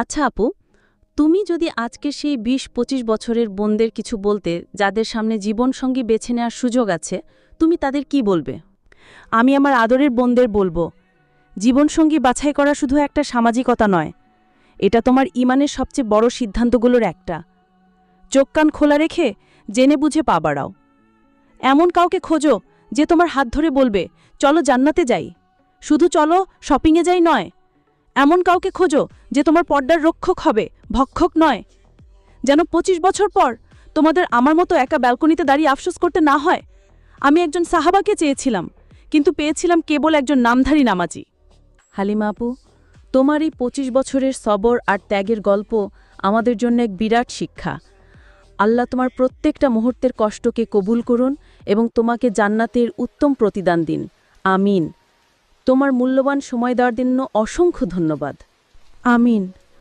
আচ্ছা আপু, তুমি যদি আজকে সেই ২০ ২৫ বছরের বোনদের কিছু বলতে, যাদের সামনে জীবনসঙ্গী বেছে নেওয়ার সুযোগ আছে, তুমি তাদের কি বলবে? আমি আমার আদরের বোনদের বলব, জীবনসঙ্গী বাছাই করা শুধু একটা সামাজিকতা নয়, এটা তোমার ইমানের সবচেয়ে বড় সিদ্ধান্তগুলোর একটা। চোখ কান খোলা রেখে জেনে বুঝে পা বাড়াও। এমন কাউকে খোঁজো যে তোমার হাত ধরে বলবে, চলো জান্নাতে যাই। শুধু চলো শপিংয়ে যাই নয় এমন কাউকে খোঁজো যে তোমার পর্দার রক্ষক হবে, ভক্ষক নয়। যেন ২৫ বছর পর তোমাদের আমার মতো একা ব্যালকনিতে দাঁড়িয়ে আফসোস করতে না হয়। আমি একজন সাহাবাকে চেয়েছিলাম, কিন্তু পেয়েছিলাম কেবল একজন নামধারী নামাজি। হালিমা আপু, তোমার এই ২৫ বছরের সবর আর ত্যাগের গল্প আমাদের জন্য এক বিরাট শিক্ষা। আল্লাহ তোমার প্রত্যেকটা মুহূর্তের কষ্টকে কবুল করুন এবং তোমাকে জান্নাতের উত্তম প্রতিদান দিন। আমিন। তোমার মূল্যবান সময় দেওয়ার জন্য অসংখ্য ধন্যবাদ। আমিন।